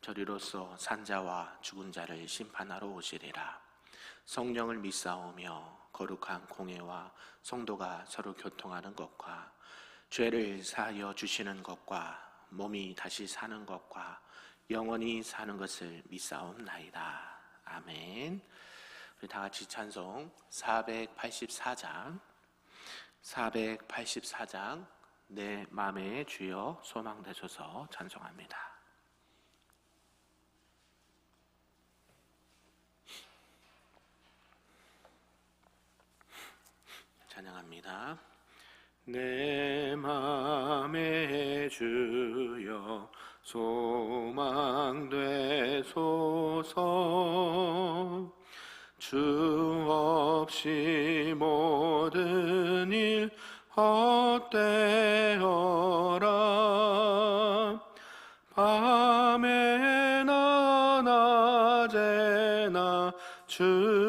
저리로서 산자와 죽은 자를 심판하러 오시리라. 성령을 믿사오며 거룩한 공예와 성도가 서로 교통하는 것과 죄를 사하여 주시는 것과 몸이 다시 사는 것과 영원히 사는 것을 믿사옵나이다. 아멘. 우리 다 같이 찬송 484장 484장 내 마음의 주여 소망 되소서 찬송합니다. 찬양합니다. 내 마음의 주여 소망 되소서 주 없이 모든 일 헛되어라 밤에나 낮에나 주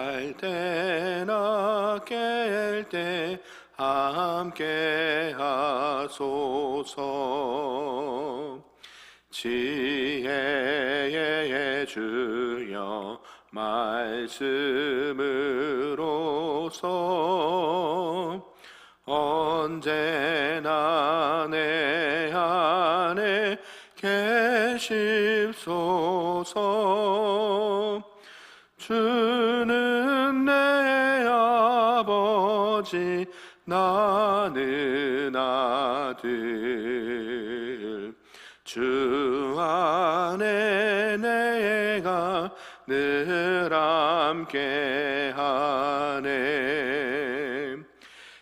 잘 때나 깰 때 함께 하소서. 지혜의 주여 말씀으로서 언제나 내 안에 계십소서 나는 아들. 주 안에 내가 늘 함께 하네.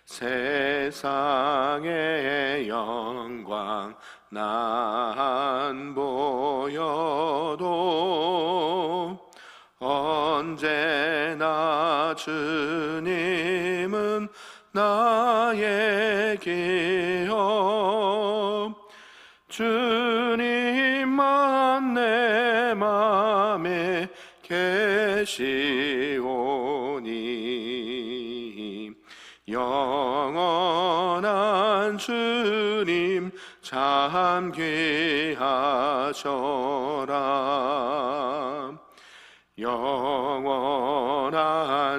세상의 영광 난 보여도 언제나 주님은 기업 주님만 내 맘에 계시오니 영원한 주님 참 귀하셔라. 영원한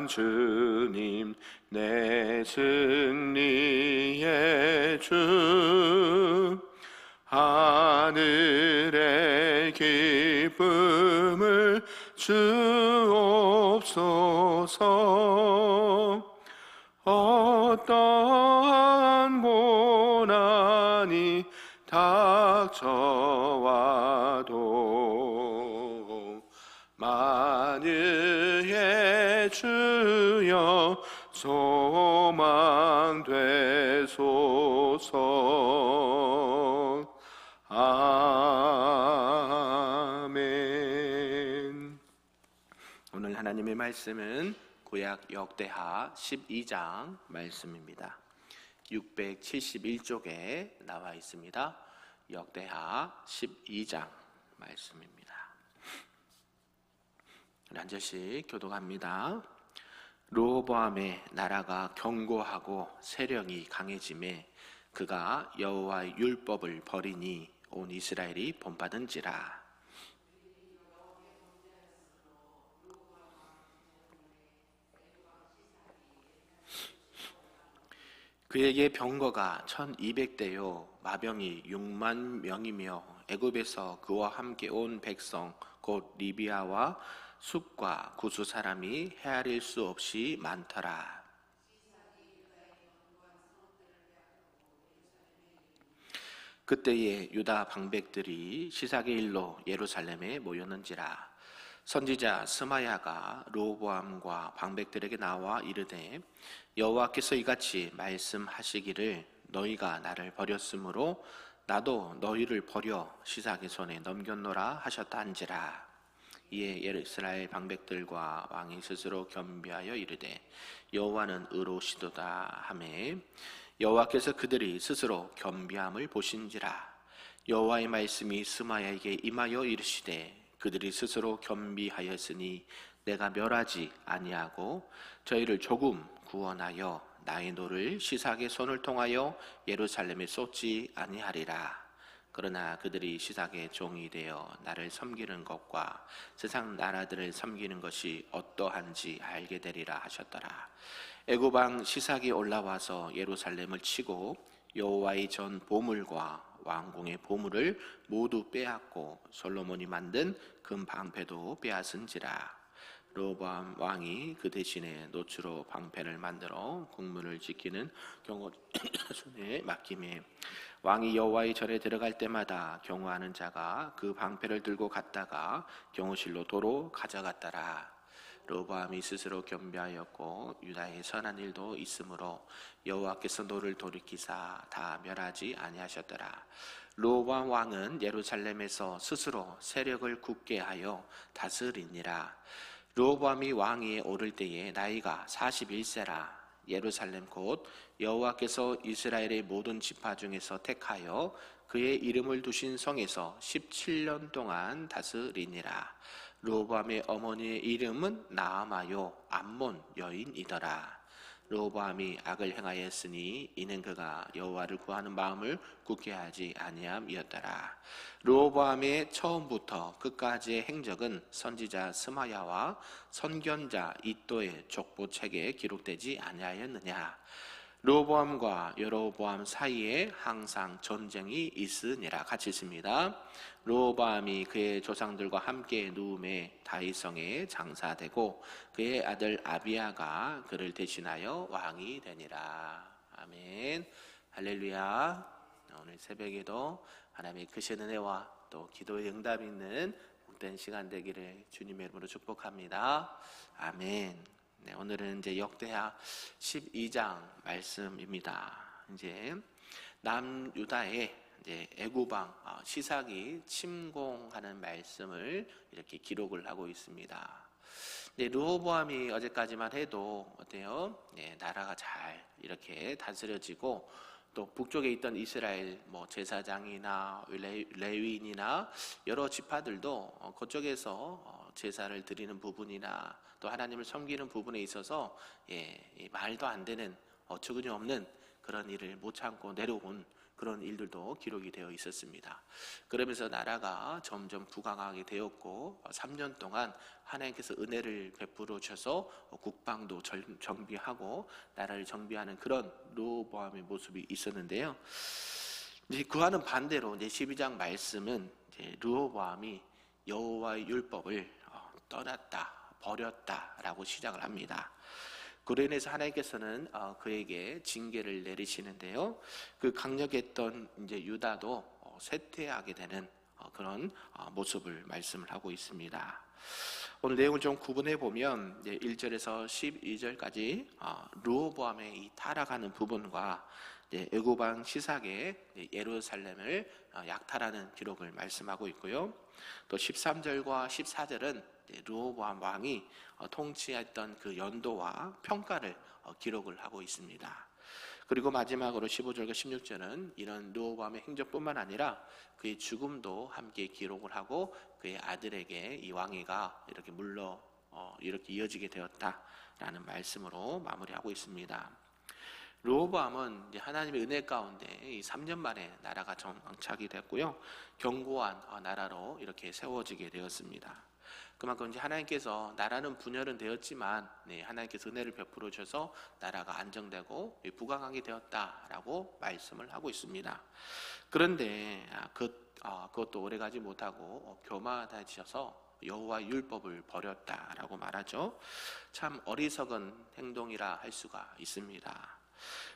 주님 내 승리의 주 하늘의 기쁨을 주옵소서. 어떠한 고난이 닥쳐와도 만유의 주여 소망 되소서. 아멘. 오늘 하나님의 말씀은 구약 역대하 12장 말씀입니다. 671쪽에 나와 있습니다. 역대하 12장 말씀입니다. 한 절씩 교독합니다. 로보암의 나라가 견고하고 세력이 강해짐에 그가 여호와의 율법을 버리니 온 이스라엘이 본받은지라. 그에게 병거가 1200대요 마병이 6만 명이며 애굽에서 그와 함께 온 백성 곧 리비아와 숲과 구수 사람이 헤아릴 수 없이 많더라. 그때에 유다 방백들이 시사의 일로 예루살렘에 모였는지라 선지자 스마야가 로보암과 방백들에게 나와 이르되 여호와께서 이같이 말씀하시기를 너희가 나를 버렸으므로 나도 너희를 버려 시사의 손에 넘겼노라 하셨다한지라 이에 이스라엘 방백들과 왕이 스스로 겸비하여 이르되 여호와는 의로우시도다 하매 여호와께서 그들이 스스로 겸비함을 보신지라 여호와의 말씀이 스마야에게 임하여 이르시되 그들이 스스로 겸비하였으니 내가 멸하지 아니하고 저희를 조금 구원하여 나의 노를 시삭의 손을 통하여 예루살렘에 쏟지 아니하리라. 그러나 그들이 시삭의 종이 되어 나를 섬기는 것과 세상 나라들을 섬기는 것이 어떠한지 알게 되리라 하셨더라. 애고방 시삭이 올라와서 예루살렘을 치고 여호와의 전 보물과 왕궁의 보물을 모두 빼앗고 솔로몬이 만든 금 방패도 빼앗은지라. 로보암 왕이 그 대신에 노추로 방패를 만들어 국문을 지키는 경호 손에 맡김에 왕이 여호와의 절에 들어갈 때마다 경호하는 자가 그 방패를 들고 갔다가 경호실로 도로 가져갔더라. 로보암이 스스로 겸비하였고 유다의 선한 일도 있으므로 여호와께서 노를 돌이키사 다 멸하지 아니하셨더라. 로보암 왕은 예루살렘에서 스스로 세력을 굳게 하여 다스리니라. 로보암이 왕위에 오를 때에 나이가 41세라. 예루살렘 곧 여호와께서 이스라엘의 모든 지파 중에서 택하여 그의 이름을 두신 성에서 17년 동안 다스리니라. 로보암의 어머니의 이름은 나아마요 암몬 여인이더라 로보암이 악을 행하였으니 이는 그가 여호와를 구하는 마음을 굳게 하지 아니함이었더라. 로보암의 처음부터 끝까지의 행적은 선지자 스마야와 선견자 이또의 족보 책에 기록되지 아니하였느냐. 로보암과 여로보암 사이에 항상 전쟁이 있으니라 같이 있습니다. 로보암이 그의 조상들과 함께 누움에 다이성에 장사되고 그의 아들 아비아가 그를 대신하여 왕이 되니라. 아멘. 할렐루야. 오늘 새벽에도 하나님의 크신 은혜와 또 기도의 응답이 있는 복된 시간 되기를 주님의 이름으로 축복합니다. 아멘. 네, 오늘은 이제 역대하 12장 말씀입니다. 이제 남유다의 이제 애구방 어, 시삭이 침공하는 말씀을 이렇게 기록을 하고 있습니다. 네, 르호보암이 어제까지만 해도 어때요? 네, 나라가 잘 이렇게 다스려지고 또 북쪽에 있던 이스라엘 뭐 제사장이나 레위인이나 여러 지파들도 어, 그쪽에서 어, 제사를 드리는 부분이나 또 하나님을 섬기는 부분에 있어서 예, 말도 안 되는 어처구니 없는 그런 일을 못 참고 내려온 그런 일들도 기록이 되어 있었습니다. 그러면서 나라가 점점 부강하게 되었고 3년 동안 하나님께서 은혜를 베풀어 주셔서 국방도 정비하고 나라를 정비하는 그런 로보암의 모습이 있었는데요. 이제 그와는 반대로 이제 12장 말씀은 이제 르호보암이 여호와의 율법을 어, 떠났다. 버렸다라고 시작을 합니다. 그로 인해서 하나님께서는 어, 그에게 징계를 내리시는데요. 그 강력했던 이제 유다도 어, 쇠퇴하게 되는 어, 그런 모습을 말씀을 하고 있습니다. 오늘 내용을 좀 구분해 보면 1절에서 12절까지 루호보암의 이 타락하는 부분과 애고방 시삭의 예루살렘을 약탈하는 기록을 말씀하고 있고요. 또 13절과 14절은 르호보암 왕이 어, 통치했던 그 연도와 평가를 어, 기록을 하고 있습니다. 그리고 마지막으로 15절과 16절은 이런 르호보암의 행적뿐만 아니라 그의 죽음도 함께 기록을 하고 그의 아들에게 이 왕위가 이렇게 물러 어, 이렇게 이어지게 되었다라는 말씀으로 마무리하고 있습니다. 로보암은 하나님의 은혜 가운데 3년 만에 나라가 정착이 됐고요. 견고한 나라로 이렇게 세워지게 되었습니다. 그만큼 이제 하나님께서 나라는 분열은 되었지만 네, 하나님께서 은혜를 베풀어 주셔서 나라가 안정되고 부강하게 되었다라고 말씀을 하고 있습니다. 그런데 아, 그, 아, 그것도 오래가지 못하고 어, 교만하셔서 여호와 율법을 버렸다라고 말하죠. 참 어리석은 행동이라 할 수가 있습니다.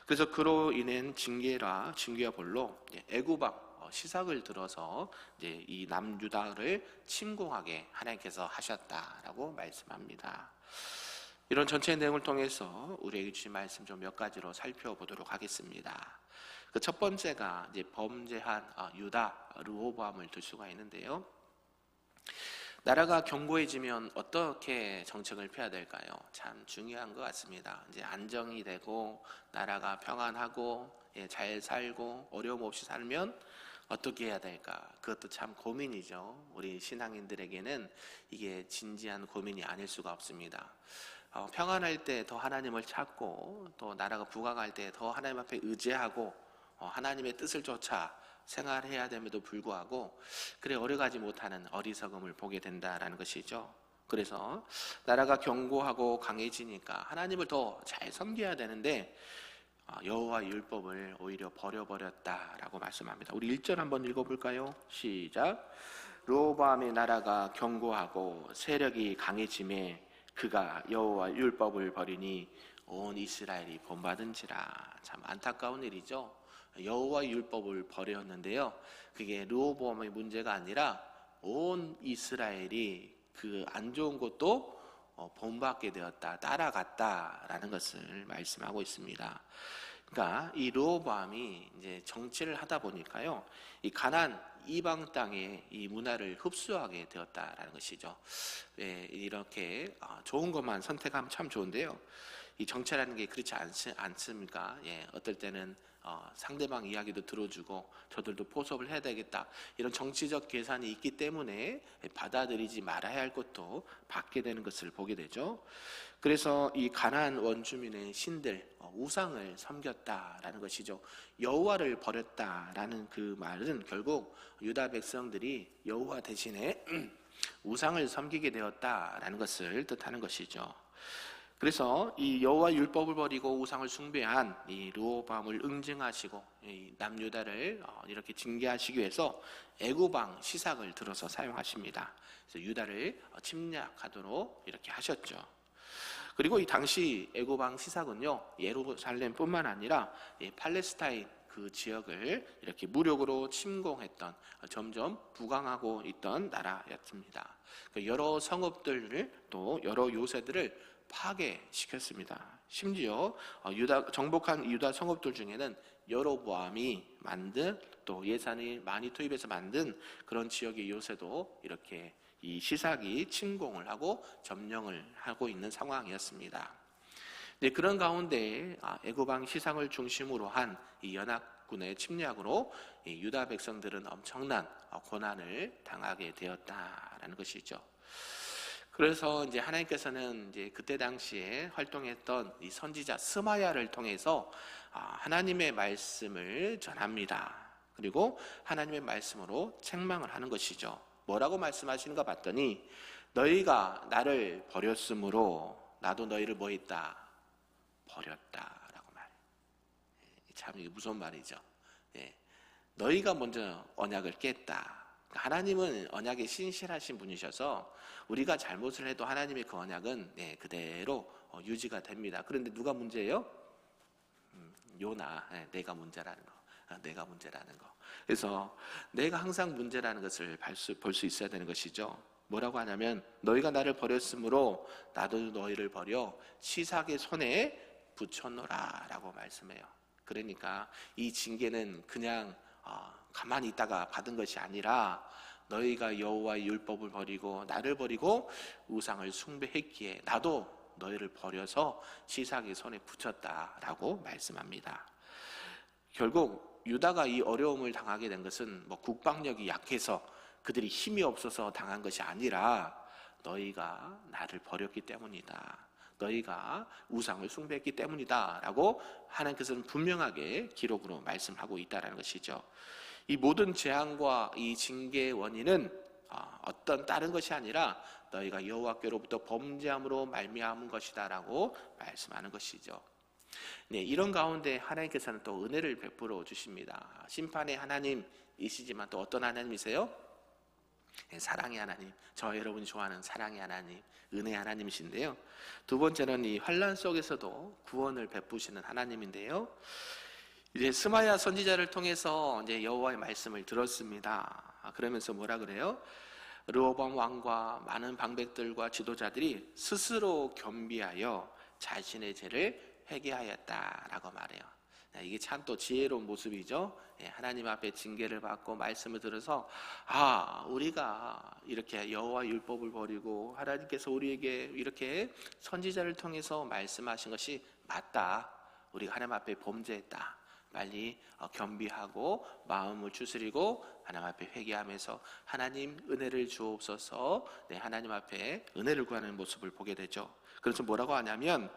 그래서 그로 인한 징계라 징계와 볼로 애구박 어, 시삭을 들어서 이제 이 남유다를 침공하게 하나님께서 하셨다라고 말씀합니다. 이런 전체 내용을 통해서 우리에게 주신 말씀 좀 몇 가지로 살펴보도록 하겠습니다. 그 첫 번째가 이제 범죄한 아, 유다 르호보암을 들 수가 있는데요. 나라가 견고해지면 어떻게 정책을 펴야 될까요? 참 중요한 것 같습니다. 이제 안정이 되고 나라가 평안하고 예, 잘 살고 어려움 없이 살면 어떻게 해야 될까? 그것도 참 고민이죠. 우리 신앙인들에게는 이게 진지한 고민이 아닐 수가 없습니다. 어, 평안할 때 더 하나님을 찾고 또 나라가 부강할 때 더 하나님 앞에 의지하고 어, 하나님의 뜻을 쫓아 생활해야 됨에도 불구하고 그래 오래가지 못하는 어리석음을 보게 된다라는 것이죠. 그래서 나라가 견고하고 강해지니까 하나님을 더 잘 섬겨야 되는데 아, 여호와 율법을 오히려 버려버렸다라고 말씀합니다. 우리 1절 한번 읽어볼까요? 시작. 로보암의 나라가 견고하고 세력이 강해짐에 그가 여호와 율법을 버리니 온 이스라엘이 본받은지라 참 안타까운 일이죠. 여호와 율법을 버렸는데요. 그게 르호보암의 문제가 아니라 온 이스라엘이 그 안 좋은 것도 어, 본받게 되었다, 따라갔다라는 것을 말씀하고 있습니다. 그러니까 이 르호보암이 이제 정치를 하다 보니까요, 이 가난 이방 땅의 이 문화를 흡수하게 되었다라는 것이죠. 예, 이렇게 아, 좋은 것만 선택하면 참 좋은데요. 이 정치라는 게 그렇지 않지, 않습니까? 예, 어떨 때는 어, 상대방 이야기도 들어주고 저들도 포섭을 해야 되겠다 이런 정치적 계산이 있기 때문에 받아들이지 말아야 할 것도 받게 되는 것을 보게 되죠. 그래서 이 가나안 원주민의 신들 어, 우상을 섬겼다라는 것이죠. 여호와를 버렸다라는 그 말은 결국 유다 백성들이 여호와 대신에 우상을 섬기게 되었다라는 것을 뜻하는 것이죠. 그래서 이 여호와 율법을 버리고 우상을 숭배한 이 르호밤을 응징하시고 이 남유다를 어, 이렇게 징계하시기 위해서 애고방 시삭을 들어서 사용하십니다. 그래서 유다를 어, 침략하도록 이렇게 하셨죠. 그리고 이 당시 애고방 시삭은요 예루살렘뿐만 아니라 팔레스타인 그 지역을 이렇게 무력으로 침공했던 어, 점점 부강하고 있던 나라였습니다. 그 여러 성읍들을 또 여러 요새들을 파괴시켰습니다. 심지어 어, 유다 정복한 유다 성읍들 중에는 여로보암이 만든 또 예산이 많이 투입해서 만든 그런 지역의 요새도 이렇게 이 시삭이 침공을 하고 점령을 하고 있는 상황이었습니다. 네, 그런 가운데 아, 애고방 시상을 중심으로 한 이 연합군의 침략으로 유다 백성들은 엄청난 어, 고난을 당하게 되었다라는 것이죠. 그래서 이제 하나님께서는 이제 그때 당시에 활동했던 이 선지자 스마야를 통해서 아, 하나님의 말씀을 전합니다. 그리고 하나님의 말씀으로 책망을 하는 것이죠. 뭐라고 말씀하시는가 봤더니 너희가 나를 버렸으므로 나도 너희를 뭐 했다? 버렸다라고 말. 예, 참 무서운 말이죠. 예. 너희가 먼저 언약을 깼다. 하나님은 언약에 신실하신 분이셔서 우리가 잘못을 해도 하나님의 그 언약은 네, 그대로 어, 유지가 됩니다. 그런데 누가 문제예요? 음, 요나, 네, 내가 문제라는 거. 아, 내가 문제라는 거. 그래서 내가 항상 문제라는 것을 볼 수 있어야 되는 것이죠. 뭐라고 하냐면 너희가 나를 버렸으므로 나도 너희를 버려 시삭의 손에 붙였노라라고 말씀해요. 그러니까 이 징계는 그냥 어, 가만히 있다가 받은 것이 아니라 너희가 여호와의 율법을 버리고 나를 버리고 우상을 숭배했기에 나도 너희를 버려서 시삭의 손에 붙였다라고 말씀합니다. 결국 유다가 이 어려움을 당하게 된 것은 뭐 국방력이 약해서 그들이 힘이 없어서 당한 것이 아니라 너희가 나를 버렸기 때문이다. 너희가 우상을 숭배했기 때문이다라고 하나님께서는 분명하게 기록으로 말씀하고 있다라는 것이죠. 이 모든 재앙과 이 징계의 원인은 아, 어떤 다른 것이 아니라 너희가 여호와께로부터 범죄함으로 말미암은 것이다라고 말씀하는 것이죠. 네, 이런 가운데 하나님께서는 또 은혜를 베풀어 주십니다. 심판의 하나님이시지만 또 어떤 하나님이세요? 네, 사랑의 하나님, 저 여러분이 좋아하는 사랑의 하나님, 은혜 하나님이신데요. 두 번째는 이 환란 속에서도 구원을 베푸시는 하나님인데요. 이제 스마야 선지자를 통해서 이제 여호와의 말씀을 들었습니다. 아, 그러면서 뭐라 그래요? 르호밤 왕과 많은 방백들과 지도자들이 스스로 겸비하여 자신의 죄를 회개하였다라고 말해요. 이게 참 또 지혜로운 모습이죠. 예, 하나님 앞에 징계를 받고 말씀을 들어서 아 우리가 이렇게 여호와 율법을 버리고 하나님께서 우리에게 이렇게 선지자를 통해서 말씀하신 것이 맞다. 우리가 하나님 앞에 범죄했다. 빨리 어, 겸비하고 마음을 추스리고 하나님 앞에 회개하면서 하나님 은혜를 주옵소서. 네, 하나님 앞에 은혜를 구하는 모습을 보게 되죠. 그래서 뭐라고 하냐면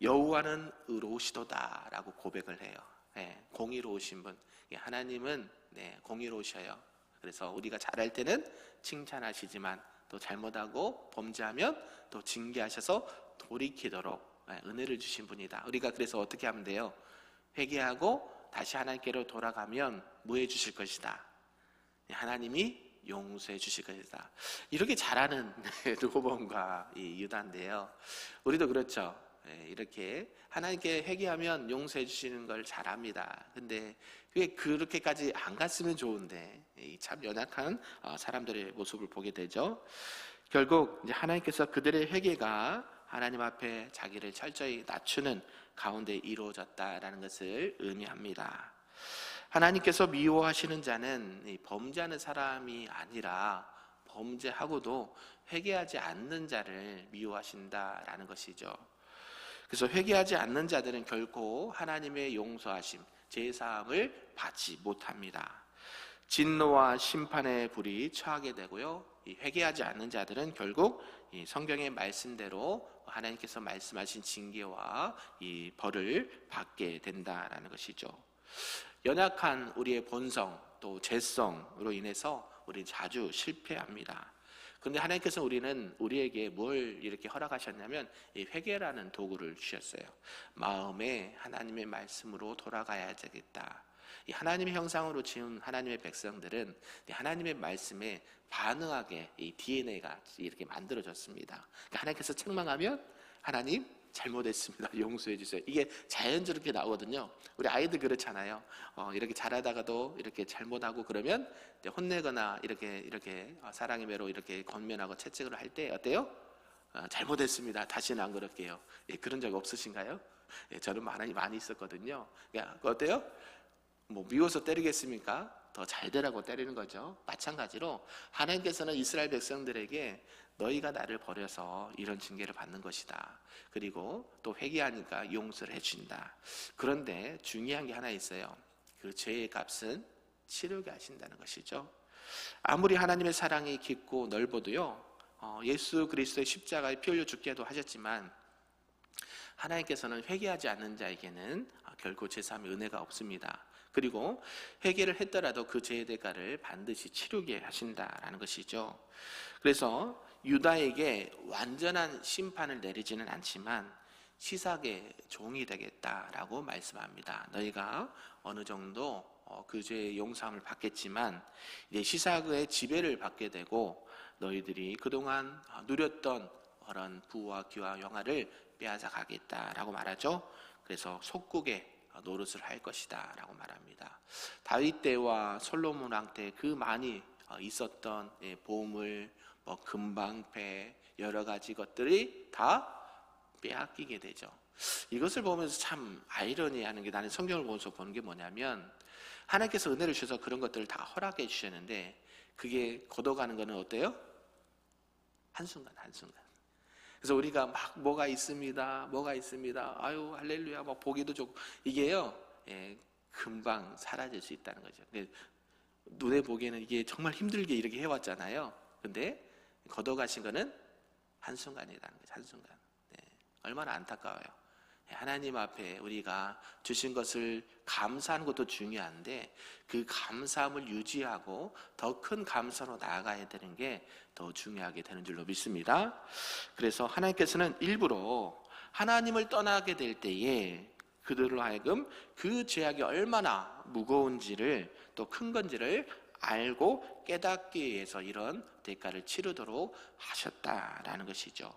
여호와는 의로우시도다라고 고백을 해요. 네, 공의로우신 분. 예, 하나님은 네, 공의로우셔요. 그래서 우리가 잘할 때는 칭찬하시지만 또 잘못하고 범죄하면 또 징계하셔서 돌이키도록 네, 은혜를 주신 분이다. 우리가 그래서 어떻게 하면 돼요? 회개하고 다시 하나님께로 돌아가면 뭐 해 주실 것이다. 네, 하나님이 용서해 주실 것이다. 이렇게 잘하는 르호본과 이 유다인데요. 우리도 그렇죠. 예, 이렇게 하나님께 회개하면 용서해 주시는 걸 잘합니다. 근데 그게 그렇게까지 안 갔으면 좋은데 이참 연약한 어, 사람들의 모습을 보게 되죠. 결국 하나님께서 그들의 회개가 하나님 앞에 자기를 철저히 낮추는 가운데 이루어졌다라는 것을 의미합니다. 하나님께서 미워하시는 자는 이 범죄하는 사람이 아니라 범죄하고도 회개하지 않는 자를 미워하신다라는 것이죠. 그래서 회개하지 않는 자들은 결코 하나님의 용서하심, 제사함을 받지 못합니다. 진노와 심판의 불이 처하게 되고요. 이 회개하지 않는 자들은 결국 이 성경의 말씀대로 하나님께서 말씀하신 징계와 이 벌을 받게 된다라는 것이죠. 연약한 우리의 본성 또 죄성으로 인해서 우리 자주 실패합니다. 근데 하나님께서 우리는 우리에게 뭘 이렇게 허락하셨냐면 이 회개라는 도구를 주셨어요. 마음에 하나님의 말씀으로 돌아가야 되겠다. 이 하나님의 형상으로 지은 하나님의 백성들은 이 하나님의 말씀에 반응하게 이 DNA가 이렇게 만들어졌습니다. 그러니까 하나님께서 책망하면 하나님 잘못했습니다. 용서해 주세요. 이게 자연스럽게 나오거든요. 우리 아이들 그렇잖아요. 어, 이렇게 잘하다가도 이렇게 잘못하고 그러면 혼내거나 이렇게 이렇게 어, 사랑의 매로 이렇게 건면하고 채찍을 할 때 어때요? 어, 잘못했습니다. 다시는 안 그럴게요. 예, 그런 적 없으신가요? 예, 저는 많이 많이 있었거든요. 야, 어때요? 뭐 미워서 때리겠습니까? 더 잘 되라고 때리는 거죠. 마찬가지로 하나님께서는 이스라엘 백성들에게 너희가 나를 버려서 이런 징계를 받는 것이다. 그리고 또 회개하니까 용서를 해준다. 그런데 중요한 게 하나 있어요. 그 죄의 값은 치르게 하신다는 것이죠. 아무리 하나님의 사랑이 깊고 넓어도요, 어, 예수 그리스도의 십자가에 피 흘려 죽게도 하셨지만 하나님께서는 회개하지 않는 자에게는 아, 결코 제3의 은혜가 없습니다. 그리고 회개를 했더라도 그 죄의 대가를 반드시 치르게 하신다라는 것이죠. 그래서 유다에게 완전한 심판을 내리지는 않지만 시삭의 종이 되겠다라고 말씀합니다. 너희가 어느 정도 어, 그 죄의 용서함을 받겠지만 이제 시삭의 지배를 받게 되고 너희들이 그동안 누렸던 그런 부와 귀와 영화를 빼앗아 가겠다라고 말하죠. 그래서 속국의 노릇을 할 것이다라고 말합니다. 다윗 때와 솔로몬 왕 때 그 많이 어, 있었던 예, 보물, 뭐 금방패 여러 가지 것들이 다 빼앗기게 되죠. 이것을 보면서 참 아이러니하는 게 나는 성경을 보면서 보는 게 뭐냐면 하나님께서 은혜를 주셔서 그런 것들을 다 허락해 주셨는데 그게 걷어가는 거는 어때요? 한순간 한순간. 그래서 우리가 막 뭐가 있습니다, 뭐가 있습니다. 아유 할렐루야, 막 보기도 좋고 이게요, 예, 금방 사라질 수 있다는 거죠. 눈에 보기에는 이게 정말 힘들게 이렇게 해왔잖아요. 근데 걷어가신 거는 한 순간이라는 거죠. 한 순간. 네, 얼마나 안타까워요. 예, 하나님 앞에 우리가 주신 것을 감사하는 것도 중요한데 그 감사함을 유지하고 더 큰 감사로 나아가야 되는 게 더 중요하게 되는 줄로 믿습니다. 그래서 하나님께서는 일부러 하나님을 떠나게 될 때에 그들로 하여금 그 죄악이 얼마나 무거운지를 또 큰 건지를 알고 깨닫기 위해서 이런 대가를 치르도록 하셨다라는 것이죠.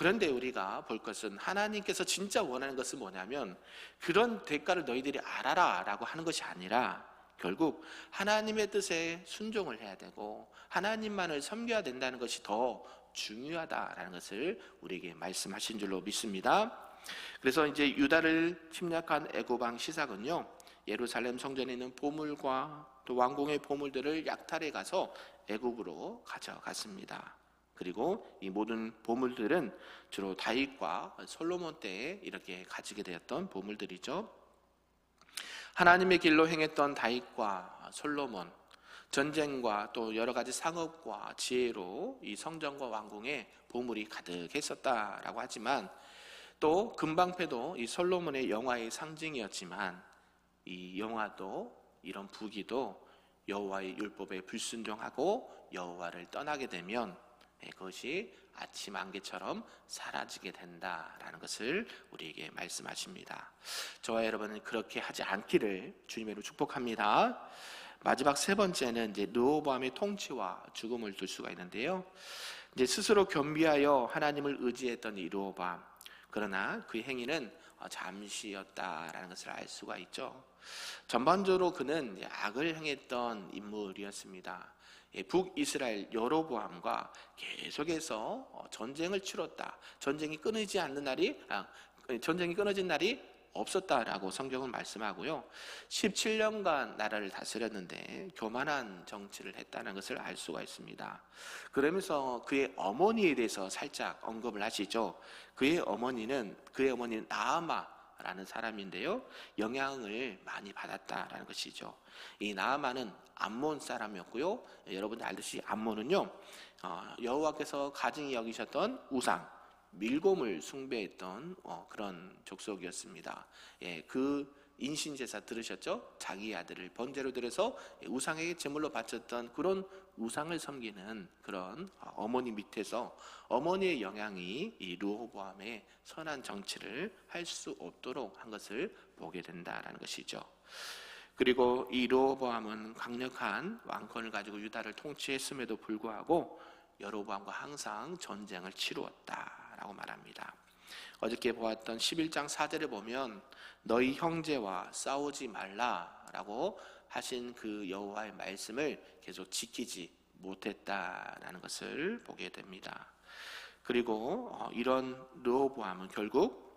그런데 우리가 볼 것은 하나님께서 진짜 원하는 것은 뭐냐면 그런 대가를 너희들이 알아라 라고 하는 것이 아니라 결국 하나님의 뜻에 순종을 해야 되고 하나님만을 섬겨야 된다는 것이 더 중요하다라는 것을 우리에게 말씀하신 줄로 믿습니다. 그래서 이제 유다를 침략한 왕 시삭은요. 예루살렘 성전에 있는 보물과 또 왕궁의 보물들을 약탈해 가서 애굽으로 가져갔습니다. 그리고 이 모든 보물들은 주로 다윗과 솔로몬 때에 이렇게 가지게 되었던 보물들이죠. 하나님의 길로 행했던 다윗과 솔로몬 전쟁과 또 여러 가지 상업과 지혜로 이 성전과 왕궁에 보물이 가득했었다라고 하지만 또 금방패도 이 솔로몬의 영화의 상징이었지만 이 영화도 이런 부기도 여호와의 율법에 불순종하고 여호와를 떠나게 되면 네, 그것이 아침 안개처럼 사라지게 된다라는 것을 우리에게 말씀하십니다. 저와 여러분은 그렇게 하지 않기를 주님으로 축복합니다. 마지막 세 번째는 이제 르호보암의 통치와 죽음을 둘 수가 있는데요. 이제 스스로 겸비하여 하나님을 의지했던 이 르호보암. 그러나 그 행위는 어, 잠시였다라는 것을 알 수가 있죠. 전반적으로 그는 악을 행했던 인물이었습니다. 예, 북이스라엘 여로보암과 계속해서 어, 전쟁을 치렀다. 전쟁이 끊이지 않는 날이 아, 전쟁이 끊어진 날이 없었다라고 성경은 말씀하고요. 17년간 나라를 다스렸는데 교만한 정치를 했다는 것을 알 수가 있습니다. 그러면서 그의 어머니에 대해서 살짝 언급을 하시죠. 그의 어머니는 그의 어머니는 나아마 라는 사람인데요. 영향을 많이 받았다라는 것이죠. 이 나아마는 암몬 사람이었고요. 여러분들 알듯이 암몬은요. 어, 여호와께서 가증히 여기셨던 우상 밀곰을 숭배했던 어, 그런 족속이었습니다. 예, 그 인신 제사 들으셨죠? 자기 아들을 번제로 드려서 우상에게 제물로 바쳤던 그런 우상을 섬기는 그런 어머니 밑에서 어머니의 영향이 이 르호보암의 선한 정치를 할 수 없도록 한 것을 보게 된다라는 것이죠. 그리고 이 르호보암은 강력한 왕권을 가지고 유다를 통치했음에도 불구하고 여로보암과 항상 전쟁을 치루었다라고 말합니다. 어저께 보았던 11장 4절을 보면 너희 형제와 싸우지 말라라고 하신 그 여호와의 말씀을 계속 지키지 못했다라는 것을 보게 됩니다. 그리고 어, 이런 르호보암은 결국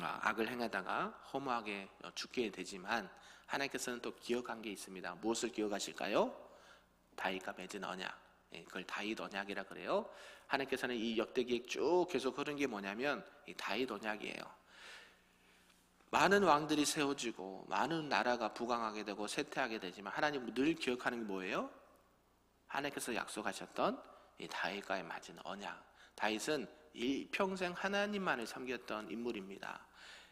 아, 악을 행하다가 허무하게 죽게 되지만 하나님께서는 또 기억한 게 있습니다. 무엇을 기억하실까요? 다윗과 맺은 언약. 예, 그걸 다윗 언약이라 그래요. 하나님께서는 이 역대기에 쭉 계속 흐른 게 뭐냐면 이 다윗 언약이에요. 많은 왕들이 세워지고 많은 나라가 부강하게 되고 쇠퇴하게 되지만 하나님은 늘 기억하는 게 뭐예요? 하나님께서 약속하셨던 이 다윗과의 맞은 언약. 다윗은 이 평생 하나님만을 섬겼던 인물입니다.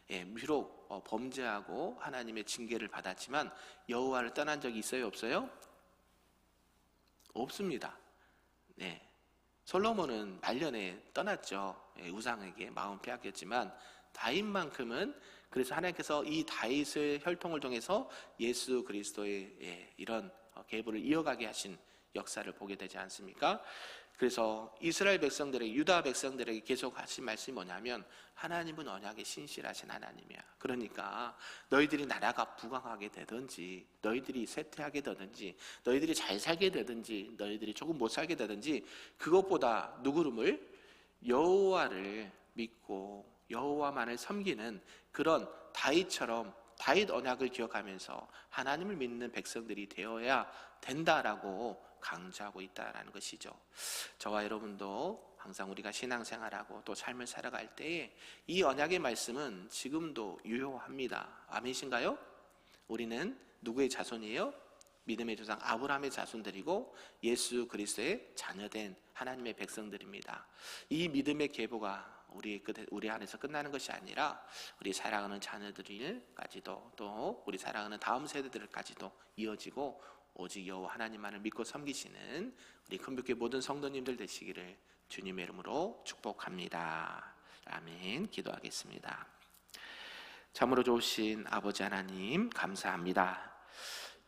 예, 비록 어, 범죄하고 하나님의 징계를 받았지만 여호와를 떠난 적이 있어요, 없어요? 없습니다. 네. 솔로몬은 말년에 떠났죠. 예, 우상에게 마음 빼앗겼지만 다윗만큼은 그래서 하나님께서 이 다윗의 혈통을 통해서 예수 그리스도의 예, 이런 어, 계보를 이어가게 하신 역사를 보게 되지 않습니까? 그래서 이스라엘 백성들에게 유다 백성들에게 계속 하신 말씀이 뭐냐면 하나님은 언약에 신실하신 하나님이야. 그러니까 너희들이 나라가 부강하게 되든지 너희들이 쇠퇴하게 되든지 너희들이 잘 살게 되든지 너희들이 조금 못 살게 되든지 그것보다 누구름을 여호와를 믿고 여호와만을 섬기는 그런 다윗처럼 다윗 언약을 기억하면서 하나님을 믿는 백성들이 되어야 된다라고 강조하고 있다라는 것이죠. 저와 여러분도 항상 우리가 신앙생활하고 또 삶을 살아갈 때에 이 언약의 말씀은 지금도 유효합니다. 아멘이신가요? 우리는 누구의 자손이에요? 믿음의 조상 아브라함의 자손들이고 예수 그리스도의 자녀된 하나님의 백성들입니다. 이 믿음의 계보가 우리 우리 안에서 끝나는 것이 아니라 우리 사랑하는 자녀들까지도 또 우리 사랑하는 다음 세대들까지도 이어지고 오직 여호와 하나님만을 믿고 섬기시는 우리 큰빛교 모든 성도님들 되시기를 주님의 이름으로 축복합니다. 아멘. 기도하겠습니다. 참으로 좋으신 아버지 하나님 감사합니다.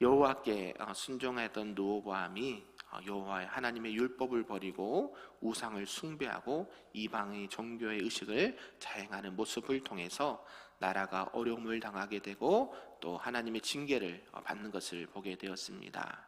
여호와께 어, 순종했던 노보암이 어, 여호와의 하나님의 율법을 버리고 우상을 숭배하고 이방의 종교의 의식을 자행하는 모습을 통해서 나라가 어려움을 당하게 되고 또 하나님의 징계를 받는 것을 보게 되었습니다.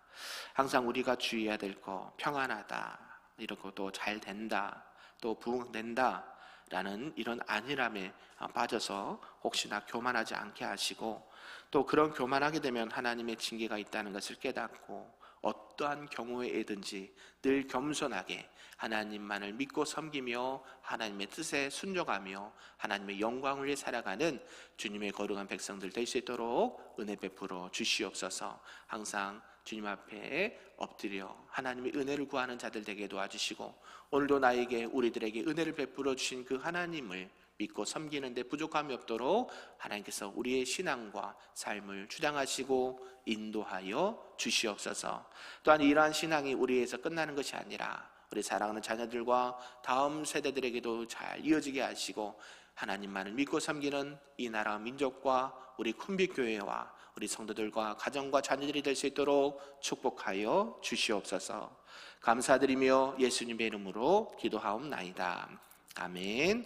항상 우리가 주의해야 될 거 평안하다 이렇고 또잘 된다 또 부흥된다 라는 이런 안일함에 빠져서 혹시나 교만하지 않게 하시고 또 그런 교만하게 되면 하나님의 징계가 있다는 것을 깨닫고 어떠한 경우에든지 늘 겸손하게 하나님만을 믿고 섬기며 하나님의 뜻에 순종하며 하나님의 영광을 위해 살아가는 주님의 거룩한 백성들 될 수 있도록 은혜 베풀어 주시옵소서. 항상 주님 앞에 엎드려 하나님의 은혜를 구하는 자들 되게 도와주시고 오늘도 나에게 우리들에게 은혜를 베풀어 주신 그 하나님을 믿고 섬기는데 부족함이 없도록 하나님께서 우리의 신앙과 삶을 주장하시고 인도하여 주시옵소서. 또한 이러한 신앙이 우리에서 끝나는 것이 아니라 우리 사랑하는 자녀들과 다음 세대들에게도 잘 이어지게 하시고 하나님만을 믿고 섬기는 이 나라 민족과 우리 쿤빛 교회와 우리 성도들과 가정과 자녀들이 될 수 있도록 축복하여 주시옵소서. 감사드리며 예수님의 이름으로 기도하옵나이다. 아멘.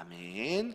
아멘.